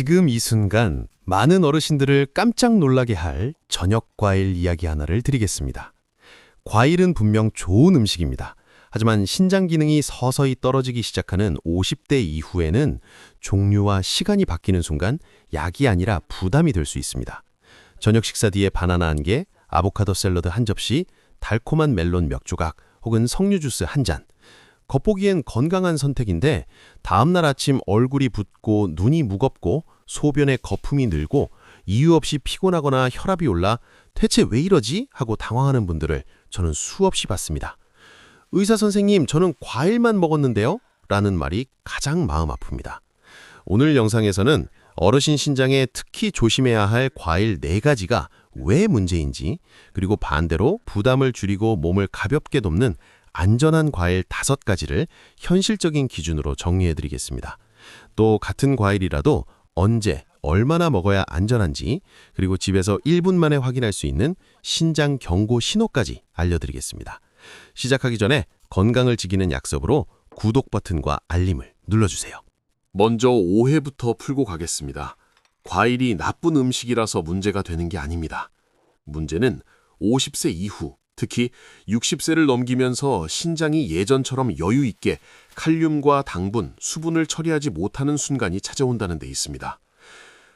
지금 이 순간 많은 어르신들을 깜짝 놀라게 할 저녁 과일 이야기 하나를 드리겠습니다. 과일은 분명 좋은 음식입니다. 하지만 신장 기능이 서서히 떨어지기 시작하는 50대 이후에는 종류와 시간이 바뀌는 순간 약이 아니라 부담이 될 수 있습니다. 저녁 식사 뒤에 바나나 한 개, 아보카도 샐러드 한 접시, 달콤한 멜론 몇 조각 혹은 석류 주스 한 잔. 겉보기엔 건강한 선택인데 다음날 아침 얼굴이 붓고 눈이 무겁고 소변에 거품이 늘고 이유 없이 피곤하거나 혈압이 올라 대체 왜 이러지? 하고 당황하는 분들을 저는 수없이 봤습니다. 의사 선생님, 저는 과일만 먹었는데요? 라는 말이 가장 마음 아픕니다. 오늘 영상에서는 어르신 신장에 특히 조심해야 할 과일 4가지가 왜 문제인지, 그리고 반대로 부담을 줄이고 몸을 가볍게 돕는 안전한 과일 5가지를 현실적인 기준으로 정리해 드리겠습니다. 또 같은 과일이라도 언제, 얼마나 먹어야 안전한지, 그리고 집에서 1분 만에 확인할 수 있는 신장 경고 신호까지 알려드리겠습니다. 시작하기 전에 건강을 지키는 약속으로 구독 버튼과 알림을 눌러주세요. 먼저 오해부터 풀고 가겠습니다. 과일이 나쁜 음식이라서 문제가 되는 게 아닙니다. 문제는 50세 이후, 특히 60세를 넘기면서 신장이 예전처럼 여유 있게 칼륨과 당분, 수분을 처리하지 못하는 순간이 찾아온다는 데 있습니다.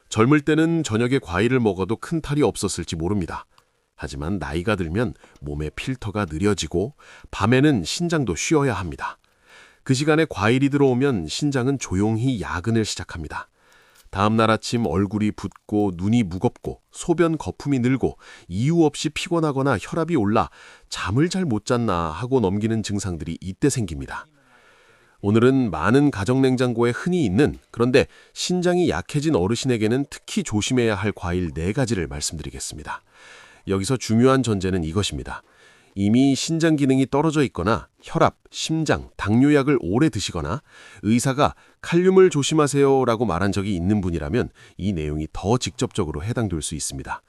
젊을 때는 저녁에 과일을 먹어도 큰 탈이 없었을지 모릅니다. 하지만 나이가 들면 몸의 필터가 느려지고 밤에는 신장도 쉬어야 합니다. 그 시간에 과일이 들어오면 신장은 조용히 야근을 시작합니다. 다음 날 아침 얼굴이 붓고 눈이 무겁고 소변 거품이 늘고 이유 없이 피곤하거나 혈압이 올라 잠을 잘 못 잤나 하고 넘기는 증상들이 이때 생깁니다. 오늘은 많은 가정 냉장고에 흔히 있는 그런데 신장이 약해진 어르신에게는 특히 조심해야 할 과일 네가지를 말씀드리겠습니다. 여기서 중요한 전제는 이것입니다. 이미 신장 기능이 떨어져 있거나 혈압, 심장, 당뇨약을 오래 드시거나 의사가 칼륨을 조심하세요라고 말한 적이 있는 분이라면 이 내용이 더 직접적으로 해당될 수 있습니다.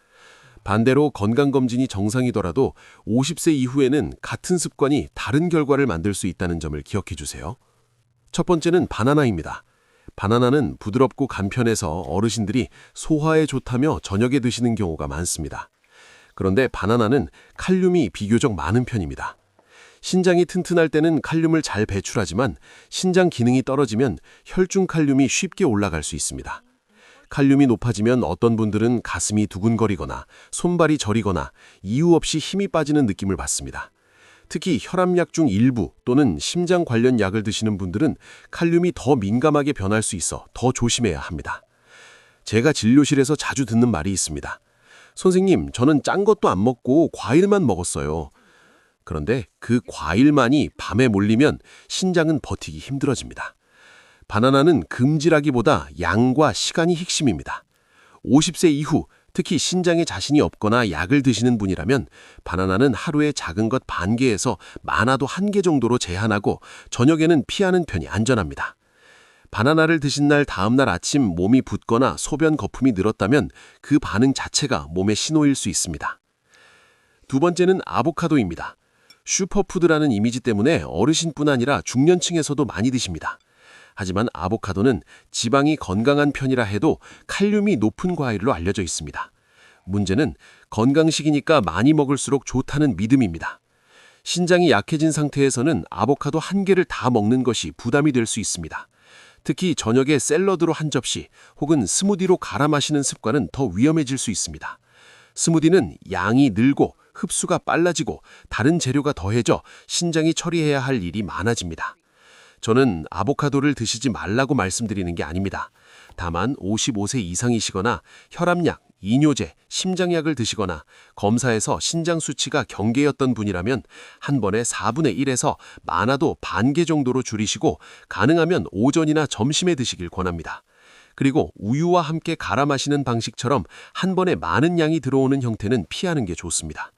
반대로 건강검진이 정상이더라도 50세 이후에는 같은 습관이 다른 결과를 만들 수 있다는 점을 기억해 주세요. 첫 번째는 바나나입니다. 바나나는 부드럽고 간편해서 어르신들이 소화에 좋다며 저녁에 드시는 경우가 많습니다. 그런데 바나나는 칼륨이 비교적 많은 편입니다. 신장이 튼튼할 때는 칼륨을 잘 배출하지만 신장 기능이 떨어지면 혈중 칼륨이 쉽게 올라갈 수 있습니다. 칼륨이 높아지면 어떤 분들은 가슴이 두근거리거나 손발이 저리거나 이유 없이 힘이 빠지는 느낌을 받습니다. 특히 혈압약 중 일부 또는 심장 관련 약을 드시는 분들은 칼륨이 더 민감하게 변할 수 있어 더 조심해야 합니다. 제가 진료실에서 자주 듣는 말이 있습니다. 선생님, 저는 짠 것도 안 먹고 과일만 먹었어요. 그런데 그 과일만이 밤에 몰리면 신장은 버티기 힘들어집니다. 바나나는 금지라기보다 양과 시간이 핵심입니다. 50세 이후 특히 신장에 자신이 없거나 약을 드시는 분이라면 바나나는 하루에 작은 것 반 개에서 많아도 한 개 정도로 제한하고 저녁에는 피하는 편이 안전합니다. 바나나를 드신 날 다음 날 아침 몸이 붓거나 소변 거품이 늘었다면 그 반응 자체가 몸의 신호일 수 있습니다. 두 번째는 아보카도입니다. 슈퍼푸드라는 이미지 때문에 어르신뿐 아니라 중년층에서도 많이 드십니다. 하지만 아보카도는 지방이 건강한 편이라 해도 칼륨이 높은 과일로 알려져 있습니다. 문제는 건강식이니까 많이 먹을수록 좋다는 믿음입니다. 신장이 약해진 상태에서는 아보카도 한 개를 다 먹는 것이 부담이 될 수 있습니다. 특히 저녁에 샐러드로 한 접시 혹은 스무디로 갈아 마시는 습관은 더 위험해질 수 있습니다. 스무디는 양이 늘고 흡수가 빨라지고 다른 재료가 더해져 신장이 처리해야 할 일이 많아집니다. 저는 아보카도를 드시지 말라고 말씀드리는 게 아닙니다. 다만 55세 이상이시거나 혈압약, 이뇨제, 심장약을 드시거나 검사에서 신장 수치가 경계였던 분이라면 한 번에 4분의 1에서 많아도 반 개 정도로 줄이시고 가능하면 오전이나 점심에 드시길 권합니다. 그리고 우유와 함께 갈아 마시는 방식처럼 한 번에 많은 양이 들어오는 형태는 피하는 게 좋습니다.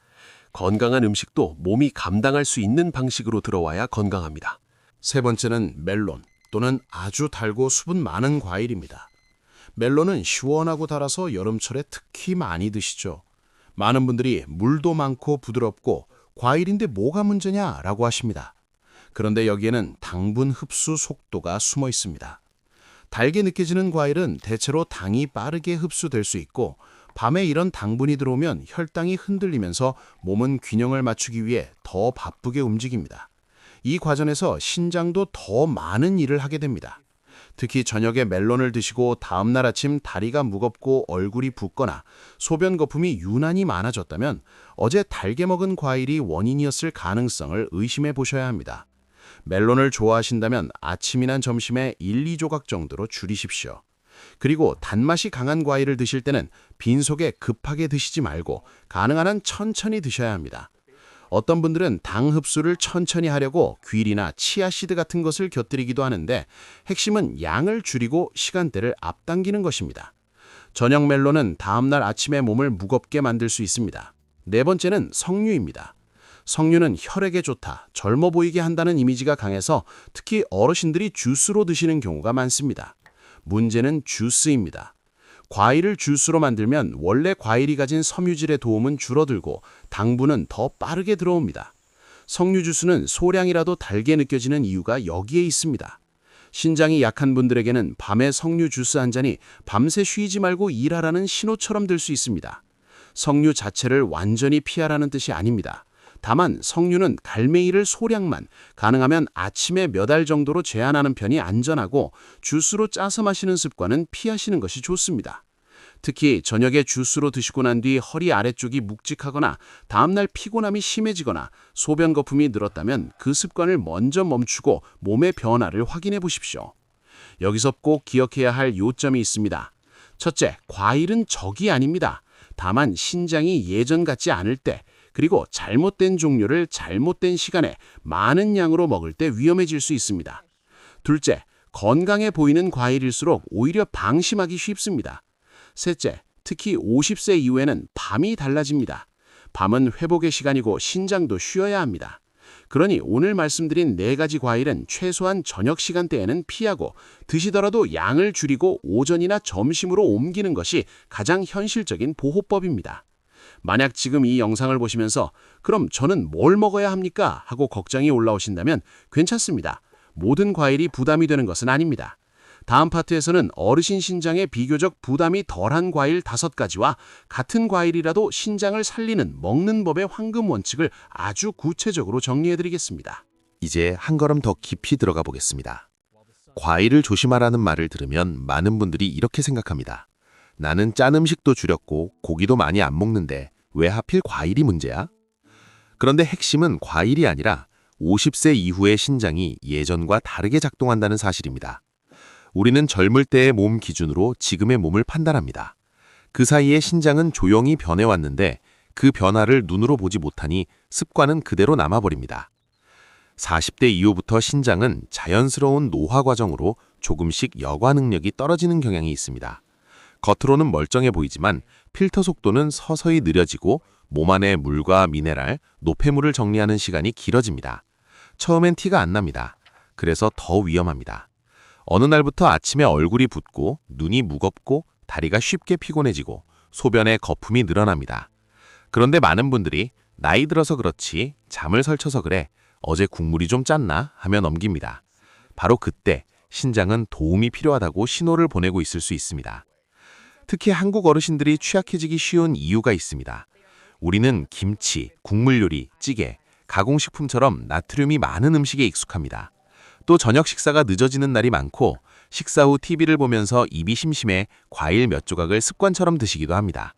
건강한 음식도 몸이 감당할 수 있는 방식으로 들어와야 건강합니다. 세 번째는 멜론 또는 아주 달고 수분 많은 과일입니다. 멜론은 시원하고 달아서 여름철에 특히 많이 드시죠. 많은 분들이 물도 많고 부드럽고 과일인데 뭐가 문제냐라고 하십니다. 그런데 여기에는 당분 흡수 속도가 숨어 있습니다. 달게 느껴지는 과일은 대체로 당이 빠르게 흡수될 수 있고 밤에 이런 당분이 들어오면 혈당이 흔들리면서 몸은 균형을 맞추기 위해 더 바쁘게 움직입니다. 이 과정에서 신장도 더 많은 일을 하게 됩니다. 특히 저녁에 멜론을 드시고 다음날 아침 다리가 무겁고 얼굴이 붓거나 소변 거품이 유난히 많아졌다면 어제 달게 먹은 과일이 원인이었을 가능성을 의심해 보셔야 합니다. 멜론을 좋아하신다면 아침이나 점심에 1, 2조각 정도로 줄이십시오. 그리고 단맛이 강한 과일을 드실 때는 빈속에 급하게 드시지 말고 가능한 한 천천히 드셔야 합니다. 어떤 분들은 당 흡수를 천천히 하려고 귀리나 치아씨드 같은 것을 곁들이기도 하는데 핵심은 양을 줄이고 시간대를 앞당기는 것입니다. 저녁 멜론은 다음날 아침에 몸을 무겁게 만들 수 있습니다. 네 번째는 석류입니다. 석류는 혈액에 좋다, 젊어 보이게 한다는 이미지가 강해서 특히 어르신들이 주스로 드시는 경우가 많습니다. 문제는 주스입니다. 과일을 주스로 만들면 원래 과일이 가진 섬유질의 도움은 줄어들고 당분은 더 빠르게 들어옵니다. 석류 주스는 소량이라도 달게 느껴지는 이유가 여기에 있습니다. 신장이 약한 분들에게는 밤에 석류 주스 한 잔이 밤새 쉬지 말고 일하라는 신호처럼 들 수 있습니다. 석류 자체를 완전히 피하라는 뜻이 아닙니다. 다만 석류는 갈매기를 소량만 가능하면 아침에 몇 알 정도로 제한하는 편이 안전하고 주스로 짜서 마시는 습관은 피하시는 것이 좋습니다. 특히 저녁에 주스로 드시고 난 뒤 허리 아래쪽이 묵직하거나 다음날 피곤함이 심해지거나 소변 거품이 늘었다면 그 습관을 먼저 멈추고 몸의 변화를 확인해 보십시오. 여기서 꼭 기억해야 할 요점이 있습니다. 첫째, 과일은 적이 아닙니다. 다만 신장이 예전 같지 않을 때 그리고 잘못된 종류를 잘못된 시간에 많은 양으로 먹을 때 위험해질 수 있습니다. 둘째, 건강해 보이는 과일일수록 오히려 방심하기 쉽습니다. 셋째, 특히 50세 이후에는 밤이 달라집니다. 밤은 회복의 시간이고 신장도 쉬어야 합니다. 그러니 오늘 말씀드린 네 가지 과일은 최소한 저녁 시간대에는 피하고 드시더라도 양을 줄이고 오전이나 점심으로 옮기는 것이 가장 현실적인 보호법입니다. 만약 지금 이 영상을 보시면서 그럼 저는 뭘 먹어야 합니까? 하고 걱정이 올라오신다면 괜찮습니다. 모든 과일이 부담이 되는 것은 아닙니다. 다음 파트에서는 어르신 신장에 비교적 부담이 덜한 과일 다섯 가지와 같은 과일이라도 신장을 살리는 먹는 법의 황금 원칙을 아주 구체적으로 정리해 드리겠습니다. 이제 한 걸음 더 깊이 들어가 보겠습니다. 과일을 조심하라는 말을 들으면 많은 분들이 이렇게 생각합니다. 나는 짠 음식도 줄였고 고기도 많이 안 먹는데 왜 하필 과일이 문제야? 그런데 핵심은 과일이 아니라 50세 이후의 신장이 예전과 다르게 작동한다는 사실입니다. 우리는 젊을 때의 몸 기준으로 지금의 몸을 판단합니다. 그 사이에 신장은 조용히 변해왔는데 그 변화를 눈으로 보지 못하니 습관은 그대로 남아버립니다. 40대 이후부터 신장은 자연스러운 노화 과정으로 조금씩 여과 능력이 떨어지는 경향이 있습니다. 겉으로는 멀쩡해 보이지만 필터 속도는 서서히 느려지고 몸 안의 물과 미네랄, 노폐물을 정리하는 시간이 길어집니다. 처음엔 티가 안 납니다. 그래서 더 위험합니다. 어느 날부터 아침에 얼굴이 붓고 눈이 무겁고 다리가 쉽게 피곤해지고 소변에 거품이 늘어납니다. 그런데 많은 분들이 나이 들어서 그렇지 잠을 설쳐서 그래 어제 국물이 좀 짰나 하며 넘깁니다. 바로 그때 신장은 도움이 필요하다고 신호를 보내고 있을 수 있습니다. 특히 한국 어르신들이 취약해지기 쉬운 이유가 있습니다. 우리는 김치, 국물 요리, 찌개, 가공식품처럼 나트륨이 많은 음식에 익숙합니다. 또 저녁 식사가 늦어지는 날이 많고 식사 후 TV를 보면서 입이 심심해 과일 몇 조각을 습관처럼 드시기도 합니다.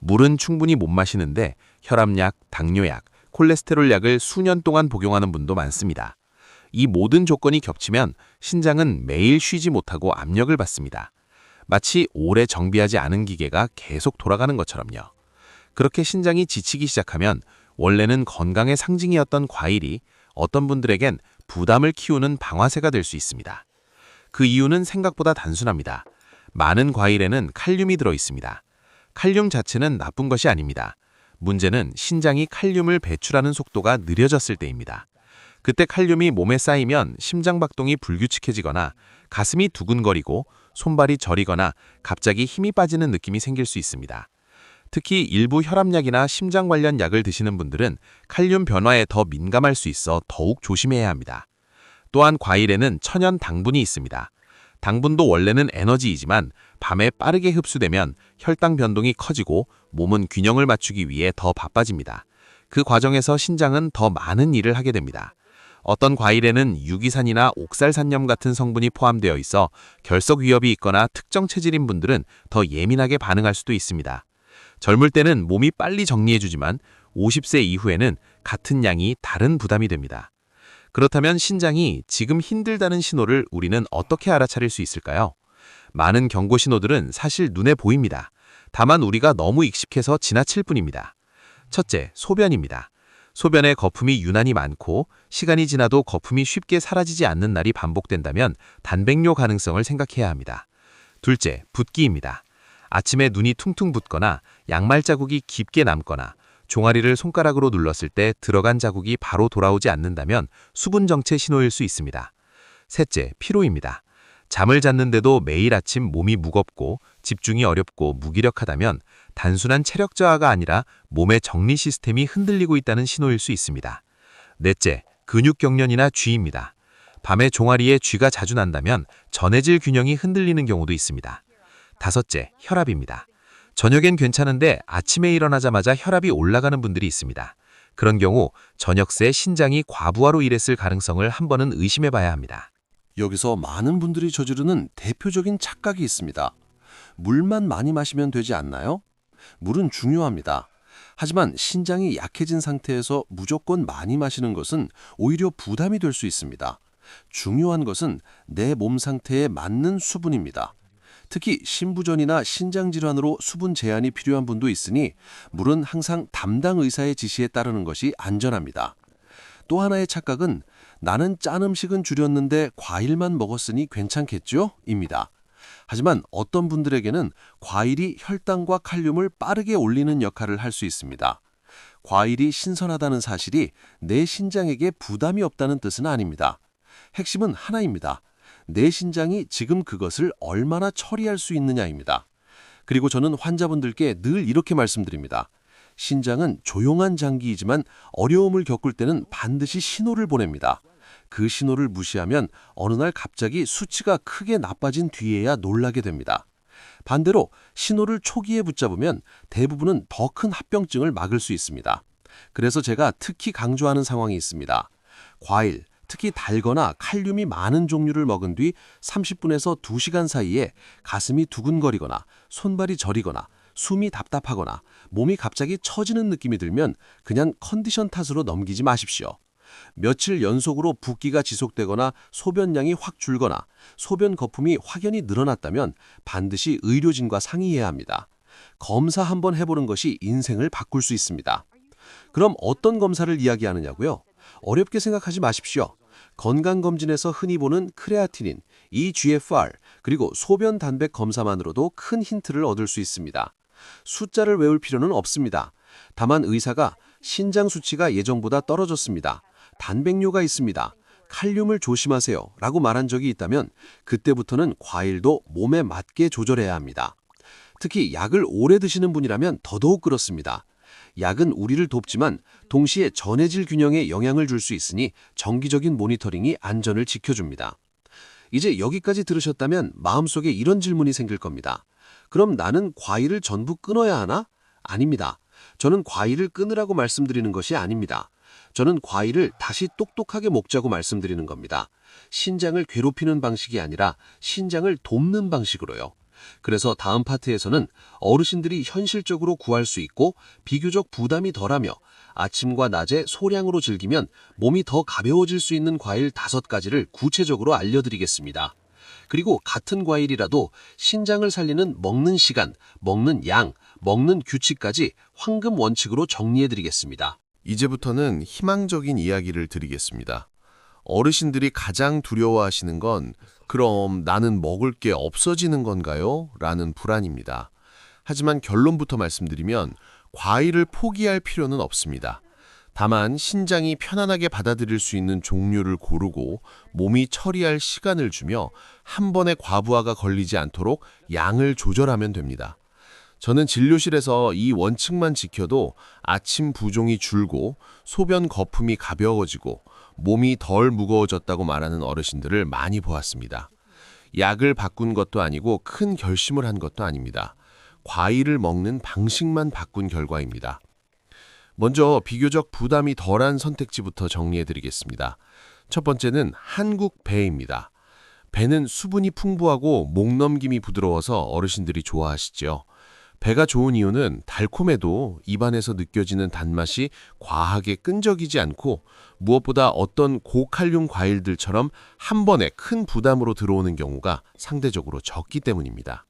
물은 충분히 못 마시는데 혈압약, 당뇨약, 콜레스테롤 약을 수년 동안 복용하는 분도 많습니다. 이 모든 조건이 겹치면 신장은 매일 쉬지 못하고 압력을 받습니다. 마치 오래 정비하지 않은 기계가 계속 돌아가는 것처럼요. 그렇게 신장이 지치기 시작하면 원래는 건강의 상징이었던 과일이 어떤 분들에겐 부담을 키우는 방아쇠가 될 수 있습니다. 그 이유는 생각보다 단순합니다. 많은 과일에는 칼륨이 들어 있습니다. 칼륨 자체는 나쁜 것이 아닙니다. 문제는 신장이 칼륨을 배출하는 속도가 느려졌을 때입니다. 그때 칼륨이 몸에 쌓이면 심장 박동이 불규칙해지거나 가슴이 두근거리고 손발이 저리거나 갑자기 힘이 빠지는 느낌이 생길 수 있습니다. 특히 일부 혈압약이나 심장 관련 약을 드시는 분들은 칼륨 변화에 더 민감할 수 있어 더욱 조심해야 합니다. 또한 과일에는 천연 당분이 있습니다. 당분도 원래는 에너지이지만 밤에 빠르게 흡수되면 혈당 변동이 커지고 몸은 균형을 맞추기 위해 더 바빠집니다. 그 과정에서 신장은 더 많은 일을 하게 됩니다. 어떤 과일에는 유기산이나 옥살산염 같은 성분이 포함되어 있어 결석 위협이 있거나 특정 체질인 분들은 더 예민하게 반응할 수도 있습니다. 젊을 때는 몸이 빨리 정리해주지만 50세 이후에는 같은 양이 다른 부담이 됩니다. 그렇다면 신장이 지금 힘들다는 신호를 우리는 어떻게 알아차릴 수 있을까요? 많은 경고 신호들은 사실 눈에 보입니다. 다만 우리가 너무 익숙해서 지나칠 뿐입니다. 첫째, 소변입니다. 소변에 거품이 유난히 많고 시간이 지나도 거품이 쉽게 사라지지 않는 날이 반복된다면 단백뇨 가능성을 생각해야 합니다. 둘째, 붓기입니다. 아침에 눈이 퉁퉁 붓거나 양말 자국이 깊게 남거나 종아리를 손가락으로 눌렀을 때 들어간 자국이 바로 돌아오지 않는다면 수분 정체 신호일 수 있습니다. 셋째, 피로입니다. 잠을 잤는데도 매일 아침 몸이 무겁고 집중이 어렵고 무기력하다면 단순한 체력 저하가 아니라 몸의 정리 시스템이 흔들리고 있다는 신호일 수 있습니다. 넷째, 근육 경련이나 쥐입니다. 밤에 종아리에 쥐가 자주 난다면 전해질 균형이 흔들리는 경우도 있습니다. 다섯째, 혈압입니다. 저녁엔 괜찮은데 아침에 일어나자마자 혈압이 올라가는 분들이 있습니다. 그런 경우 저녁 새 신장이 과부하로 일했을 가능성을 한 번은 의심해 봐야 합니다. 여기서 많은 분들이 저지르는 대표적인 착각이 있습니다. 물만 많이 마시면 되지 않나요? 물은 중요합니다. 하지만 신장이 약해진 상태에서 무조건 많이 마시는 것은 오히려 부담이 될 수 있습니다. 중요한 것은 내 몸 상태에 맞는 수분입니다. 특히 신부전이나 신장 질환으로 수분 제한이 필요한 분도 있으니 물은 항상 담당 의사의 지시에 따르는 것이 안전합니다. 또 하나의 착각은 나는 짠 음식은 줄였는데 과일만 먹었으니 괜찮겠죠? 입니다. 하지만 어떤 분들에게는 과일이 혈당과 칼륨을 빠르게 올리는 역할을 할 수 있습니다. 과일이 신선하다는 사실이 내 신장에게 부담이 없다는 뜻은 아닙니다. 핵심은 하나입니다. 내 신장이 지금 그것을 얼마나 처리할 수 있느냐입니다. 그리고 저는 환자분들께 늘 이렇게 말씀드립니다. 신장은 조용한 장기이지만 어려움을 겪을 때는 반드시 신호를 보냅니다. 그 신호를 무시하면 어느 날 갑자기 수치가 크게 나빠진 뒤에야 놀라게 됩니다. 반대로 신호를 초기에 붙잡으면 대부분은 더 큰 합병증을 막을 수 있습니다. 그래서 제가 특히 강조하는 상황이 있습니다. 과일, 특히 달거나 칼륨이 많은 종류를 먹은 뒤 30분에서 2시간 사이에 가슴이 두근거리거나 손발이 저리거나 숨이 답답하거나 몸이 갑자기 처지는 느낌이 들면 그냥 컨디션 탓으로 넘기지 마십시오. 며칠 연속으로 붓기가 지속되거나 소변량이 확 줄거나 소변 거품이 확연히 늘어났다면 반드시 의료진과 상의해야 합니다. 검사 한번 해보는 것이 인생을 바꿀 수 있습니다. 그럼 어떤 검사를 이야기하느냐고요? 어렵게 생각하지 마십시오. 건강검진에서 흔히 보는 크레아티닌, EGFR, 그리고 소변 단백 검사만으로도 큰 힌트를 얻을 수 있습니다. 숫자를 외울 필요는 없습니다. 다만 의사가 신장 수치가 예정보다 떨어졌습니다. 단백뇨가 있습니다. 칼륨을 조심하세요. 라고 말한 적이 있다면 그때부터는 과일도 몸에 맞게 조절해야 합니다. 특히 약을 오래 드시는 분이라면 더더욱 그렇습니다. 약은 우리를 돕지만 동시에 전해질 균형에 영향을 줄 수 있으니 정기적인 모니터링이 안전을 지켜줍니다. 이제 여기까지 들으셨다면 마음속에 이런 질문이 생길 겁니다. 그럼 나는 과일을 전부 끊어야 하나? 아닙니다. 저는 과일을 끊으라고 말씀드리는 것이 아닙니다. 저는 과일을 다시 똑똑하게 먹자고 말씀드리는 겁니다. 신장을 괴롭히는 방식이 아니라 신장을 돕는 방식으로요. 그래서 다음 파트에서는 어르신들이 현실적으로 구할 수 있고 비교적 부담이 덜하며 아침과 낮에 소량으로 즐기면 몸이 더 가벼워질 수 있는 과일 다섯 가지를 구체적으로 알려드리겠습니다. 그리고 같은 과일이라도 신장을 살리는 먹는 시간, 먹는 양, 먹는 규칙까지 황금 원칙으로 정리해드리겠습니다. 이제부터는 희망적인 이야기를 드리겠습니다. 어르신들이 가장 두려워하시는 건 그럼 나는 먹을 게 없어지는 건가요? 라는 불안입니다. 하지만 결론부터 말씀드리면 과일을 포기할 필요는 없습니다. 다만 신장이 편안하게 받아들일 수 있는 종류를 고르고 몸이 처리할 시간을 주며 한 번에 과부하가 걸리지 않도록 양을 조절하면 됩니다. 저는 진료실에서 이 원칙만 지켜도 아침 부종이 줄고 소변 거품이 가벼워지고 몸이 덜 무거워졌다고 말하는 어르신들을 많이 보았습니다. 약을 바꾼 것도 아니고 큰 결심을 한 것도 아닙니다. 과일을 먹는 방식만 바꾼 결과입니다. 먼저 비교적 부담이 덜한 선택지부터 정리해 드리겠습니다. 첫 번째는 한국 배입니다. 배는 수분이 풍부하고 목 넘김이 부드러워서 어르신들이 좋아하시죠. 배가 좋은 이유는 달콤해도 입안에서 느껴지는 단맛이 과하게 끈적이지 않고 무엇보다 어떤 고칼륨 과일들처럼 한 번에 큰 부담으로 들어오는 경우가 상대적으로 적기 때문입니다.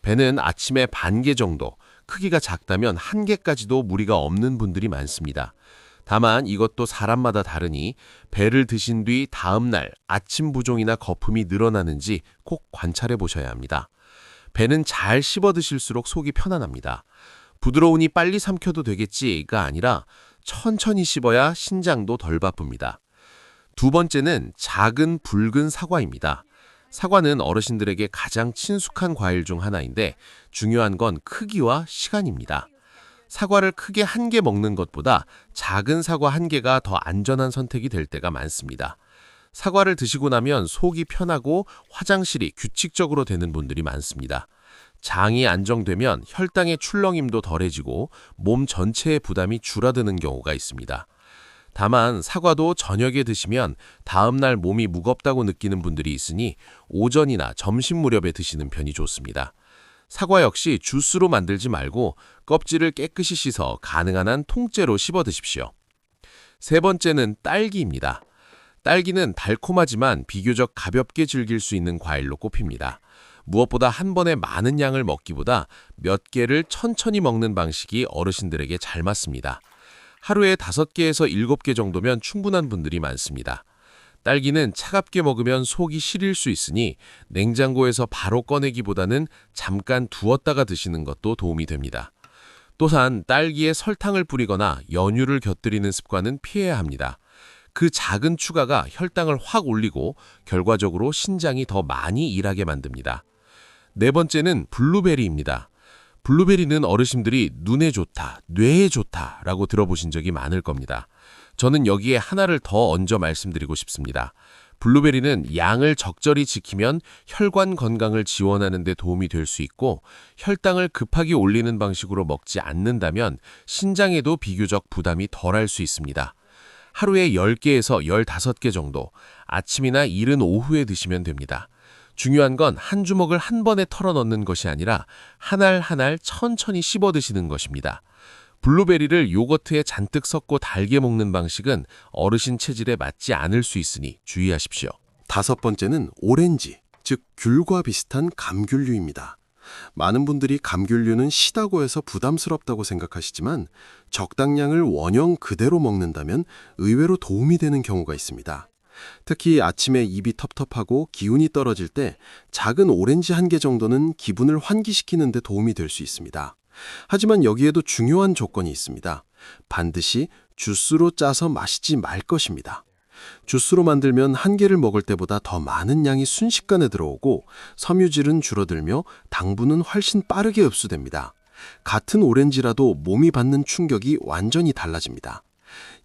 배는 아침에 반 개 정도, 크기가 작다면 한 개까지도 무리가 없는 분들이 많습니다. 다만 이것도 사람마다 다르니 배를 드신 뒤 다음 날 아침 부종이나 거품이 늘어나는지 꼭 관찰해 보셔야 합니다. 배는 잘 씹어 드실수록 속이 편안합니다. 부드러우니 빨리 삼켜도 되겠지가 아니라 천천히 씹어야 신장도 덜 바쁩니다. 두 번째는 작은 붉은 사과입니다. 사과는 어르신들에게 가장 친숙한 과일 중 하나인데 중요한 건 크기와 시간입니다. 사과를 크게 한 개 먹는 것보다 작은 사과 한 개가 더 안전한 선택이 될 때가 많습니다. 사과를 드시고 나면 속이 편하고 화장실이 규칙적으로 되는 분들이 많습니다. 장이 안정되면 혈당의 출렁임도 덜해지고 몸 전체의 부담이 줄어드는 경우가 있습니다. 다만 사과도 저녁에 드시면 다음날 몸이 무겁다고 느끼는 분들이 있으니 오전이나 점심 무렵에 드시는 편이 좋습니다. 사과 역시 주스로 만들지 말고 껍질을 깨끗이 씻어 가능한 한 통째로 씹어 드십시오. 세 번째는 딸기입니다. 딸기는 달콤하지만 비교적 가볍게 즐길 수 있는 과일로 꼽힙니다. 무엇보다 한 번에 많은 양을 먹기보다 몇 개를 천천히 먹는 방식이 어르신들에게 잘 맞습니다. 하루에 5개에서 7개 정도면 충분한 분들이 많습니다. 딸기는 차갑게 먹으면 속이 시릴 수 있으니 냉장고에서 바로 꺼내기보다는 잠깐 두었다가 드시는 것도 도움이 됩니다. 또한 딸기에 설탕을 뿌리거나 연유를 곁들이는 습관은 피해야 합니다. 그 작은 추가가 혈당을 확 올리고 결과적으로 신장이 더 많이 일하게 만듭니다. 네 번째는 블루베리입니다. 블루베리는 어르신들이 눈에 좋다, 뇌에 좋다 라고 들어보신 적이 많을 겁니다. 저는 여기에 하나를 더 얹어 말씀드리고 싶습니다. 블루베리는 양을 적절히 지키면 혈관 건강을 지원하는 데 도움이 될 수 있고 혈당을 급하게 올리는 방식으로 먹지 않는다면 신장에도 비교적 부담이 덜할 수 있습니다. 하루에 10개에서 15개 정도 아침이나 이른 오후에 드시면 됩니다. 중요한 건 한 주먹을 한 번에 털어 넣는 것이 아니라 한 알 한 알 천천히 씹어 드시는 것입니다. 블루베리를 요거트에 잔뜩 섞고 달게 먹는 방식은 어르신 체질에 맞지 않을 수 있으니 주의하십시오. 다섯 번째는 오렌지, 즉 귤과 비슷한 감귤류입니다. 많은 분들이 감귤류는 시다고 해서 부담스럽다고 생각하시지만 적당량을 원형 그대로 먹는다면 의외로 도움이 되는 경우가 있습니다. 특히 아침에 입이 텁텁하고 기운이 떨어질 때 작은 오렌지 한 개 정도는 기분을 환기시키는 데 도움이 될 수 있습니다. 하지만 여기에도 중요한 조건이 있습니다. 반드시 주스로 짜서 마시지 말 것입니다. 주스로 만들면 한 개를 먹을 때보다 더 많은 양이 순식간에 들어오고 섬유질은 줄어들며 당분은 훨씬 빠르게 흡수됩니다. 같은 오렌지라도 몸이 받는 충격이 완전히 달라집니다.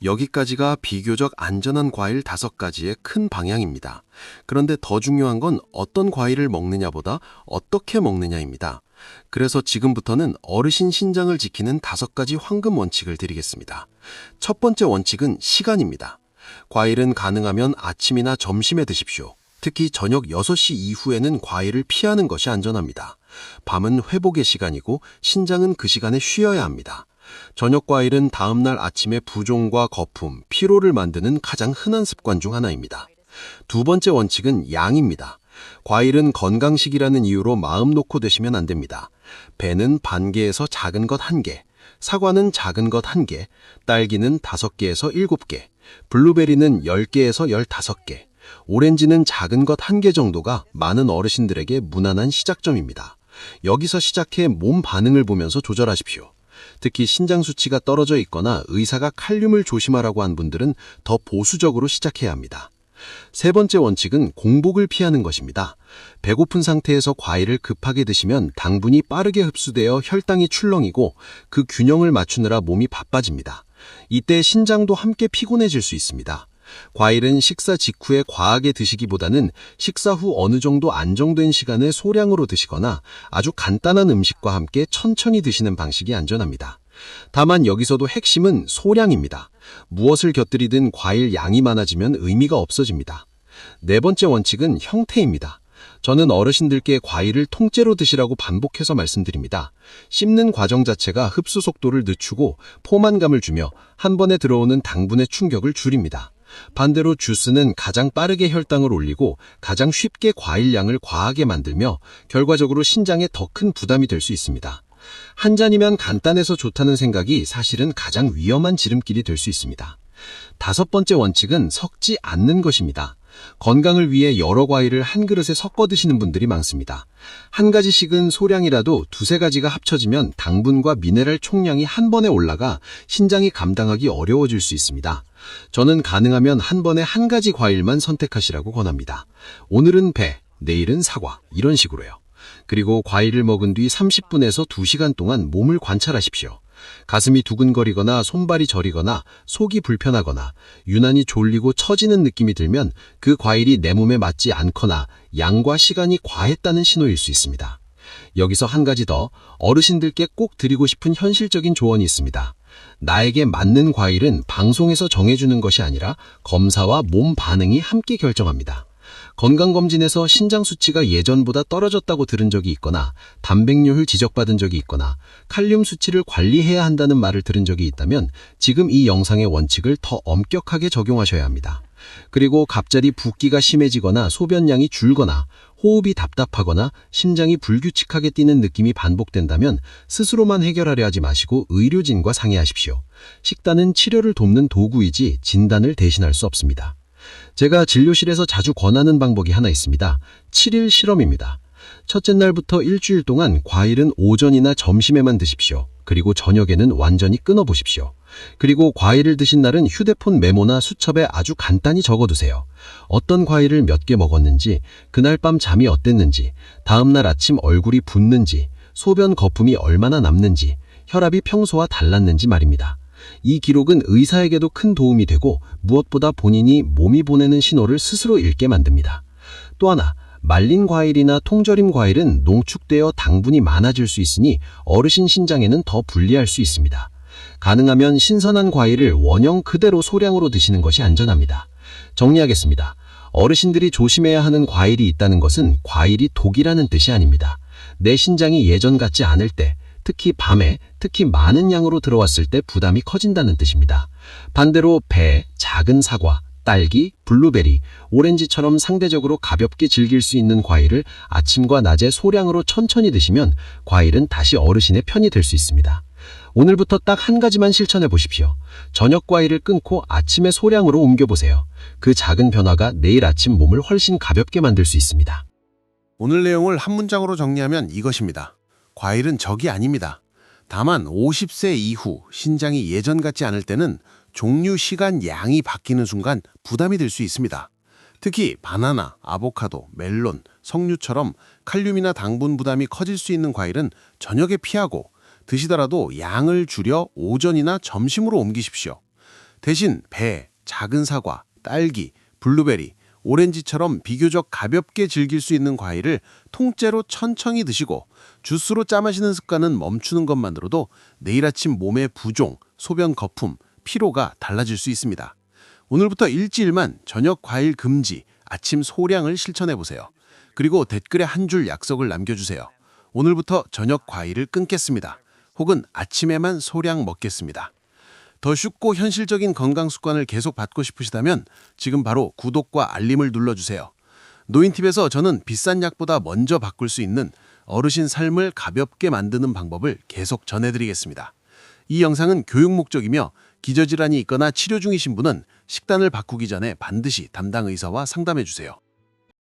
여기까지가 비교적 안전한 과일 다섯 가지의 큰 방향입니다. 그런데 더 중요한 건 어떤 과일을 먹느냐보다 어떻게 먹느냐입니다. 그래서 지금부터는 어르신 신장을 지키는 다섯 가지 황금 원칙을 드리겠습니다. 첫 번째 원칙은 시간입니다. 과일은 가능하면 아침이나 점심에 드십시오. 특히 저녁 6시 이후에는 과일을 피하는 것이 안전합니다. 밤은 회복의 시간이고 신장은 그 시간에 쉬어야 합니다. 저녁 과일은 다음날 아침에 부종과 거품, 피로를 만드는 가장 흔한 습관 중 하나입니다. 두 번째 원칙은 양입니다. 과일은 건강식이라는 이유로 마음 놓고 드시면 안 됩니다. 배는 반 개에서 작은 것 한 개, 사과는 작은 것 한 개, 딸기는 다섯 개에서 일곱 개, 블루베리는 열 개에서 열다섯 개, 오렌지는 작은 것 한 개 정도가 많은 어르신들에게 무난한 시작점입니다. 여기서 시작해 몸 반응을 보면서 조절하십시오. 특히 신장 수치가 떨어져 있거나 의사가 칼륨을 조심하라고 한 분들은 더 보수적으로 시작해야 합니다. 세 번째 원칙은 공복을 피하는 것입니다. 배고픈 상태에서 과일을 급하게 드시면 당분이 빠르게 흡수되어 혈당이 출렁이고 그 균형을 맞추느라 몸이 바빠집니다. 이때 신장도 함께 피곤해질 수 있습니다. 과일은 식사 직후에 과하게 드시기보다는 식사 후 어느 정도 안정된 시간에 소량으로 드시거나 아주 간단한 음식과 함께 천천히 드시는 방식이 안전합니다. 다만 여기서도 핵심은 소량입니다. 무엇을 곁들이든 과일 양이 많아지면 의미가 없어집니다. 네 번째 원칙은 형태입니다. 저는 어르신들께 과일을 통째로 드시라고 반복해서 말씀드립니다. 씹는 과정 자체가 흡수 속도를 늦추고 포만감을 주며 한 번에 들어오는 당분의 충격을 줄입니다. 반대로 주스는 가장 빠르게 혈당을 올리고 가장 쉽게 과일량을 과하게 만들며 결과적으로 신장에 더 큰 부담이 될 수 있습니다. 한 잔이면 간단해서 좋다는 생각이 사실은 가장 위험한 지름길이 될 수 있습니다. 다섯 번째 원칙은 섞지 않는 것입니다. 건강을 위해 여러 과일을 한 그릇에 섞어 드시는 분들이 많습니다. 한 가지씩은 소량이라도 두세 가지가 합쳐지면 당분과 미네랄 총량이 한 번에 올라가 신장이 감당하기 어려워질 수 있습니다. 저는 가능하면 한 번에 한 가지 과일만 선택하시라고 권합니다. 오늘은 배, 내일은 사과, 이런 식으로요. 그리고 과일을 먹은 뒤 30분에서 2시간 동안 몸을 관찰하십시오. 가슴이 두근거리거나 손발이 저리거나 속이 불편하거나 유난히 졸리고 처지는 느낌이 들면 그 과일이 내 몸에 맞지 않거나 양과 시간이 과했다는 신호일 수 있습니다. 여기서 한 가지 더 어르신들께 꼭 드리고 싶은 현실적인 조언이 있습니다. 나에게 맞는 과일은 방송에서 정해주는 것이 아니라 검사와 몸 반응이 함께 결정합니다. 건강검진에서 신장 수치가 예전보다 떨어졌다고 들은 적이 있거나 단백뇨를 지적받은 적이 있거나 칼륨 수치를 관리해야 한다는 말을 들은 적이 있다면 지금 이 영상의 원칙을 더 엄격하게 적용하셔야 합니다. 그리고 갑자기 붓기가 심해지거나 소변량이 줄거나 호흡이 답답하거나 심장이 불규칙하게 뛰는 느낌이 반복된다면 스스로만 해결하려 하지 마시고 의료진과 상의하십시오. 식단은 치료를 돕는 도구이지 진단을 대신할 수 없습니다. 제가 진료실에서 자주 권하는 방법이 하나 있습니다. 7일 실험입니다. 첫째 날부터 일주일 동안 과일은 오전이나 점심에만 드십시오. 그리고 저녁에는 완전히 끊어보십시오. 그리고 과일을 드신 날은 휴대폰 메모나 수첩에 아주 간단히 적어두세요. 어떤 과일을 몇 개 먹었는지, 그날 밤 잠이 어땠는지, 다음날 아침 얼굴이 붓는지, 소변 거품이 얼마나 남는지, 혈압이 평소와 달랐는지 말입니다. 이 기록은 의사에게도 큰 도움이 되고 무엇보다 본인이 몸이 보내는 신호를 스스로 읽게 만듭니다. 또 하나, 말린 과일이나 통절임 과일은 농축되어 당분이 많아질 수 있으니 어르신 신장에는 더 불리할 수 있습니다. 가능하면 신선한 과일을 원형 그대로 소량으로 드시는 것이 안전합니다. 정리하겠습니다. 어르신들이 조심해야 하는 과일이 있다는 것은 과일이 독이라는 뜻이 아닙니다. 내 신장이 예전 같지 않을 때, 특히 밤에, 특히 많은 양으로 들어왔을 때 부담이 커진다는 뜻입니다. 반대로 배, 작은 사과, 딸기, 블루베리, 오렌지처럼 상대적으로 가볍게 즐길 수 있는 과일을 아침과 낮에 소량으로 천천히 드시면 과일은 다시 어르신의 편이 될 수 있습니다. 오늘부터 딱 한 가지만 실천해 보십시오. 저녁 과일을 끊고 아침에 소량으로 옮겨보세요. 그 작은 변화가 내일 아침 몸을 훨씬 가볍게 만들 수 있습니다. 오늘 내용을 한 문장으로 정리하면 이것입니다. 과일은 적이 아닙니다. 다만 50세 이후 신장이 예전 같지 않을 때는 종류, 시간, 양이 바뀌는 순간 부담이 될 수 있습니다. 특히 바나나, 아보카도, 멜론, 석류처럼 칼륨이나 당분 부담이 커질 수 있는 과일은 저녁에 피하고 드시더라도 양을 줄여 오전이나 점심으로 옮기십시오. 대신 배, 작은 사과, 딸기, 블루베리, 오렌지처럼 비교적 가볍게 즐길 수 있는 과일을 통째로 천천히 드시고 주스로 짜 마시는 습관은 멈추는 것만으로도 내일 아침 몸의 부종, 소변 거품, 피로가 달라질 수 있습니다. 오늘부터 일주일만 저녁 과일 금지, 아침 소량을 실천해 보세요. 그리고 댓글에 한 줄 약속을 남겨주세요. 오늘부터 저녁 과일을 끊겠습니다. 혹은 아침에만 소량 먹겠습니다. 더 쉽고 현실적인 건강 습관을 계속 받고 싶으시다면 지금 바로 구독과 알림을 눌러주세요. 노인팁에서 저는 비싼 약보다 먼저 바꿀 수 있는 어르신 삶을 가볍게 만드는 방법을 계속 전해드리겠습니다. 이 영상은 교육 목적이며 기저질환이 있거나 치료 중이신 분은 식단을 바꾸기 전에 반드시 담당 의사와 상담해 주세요.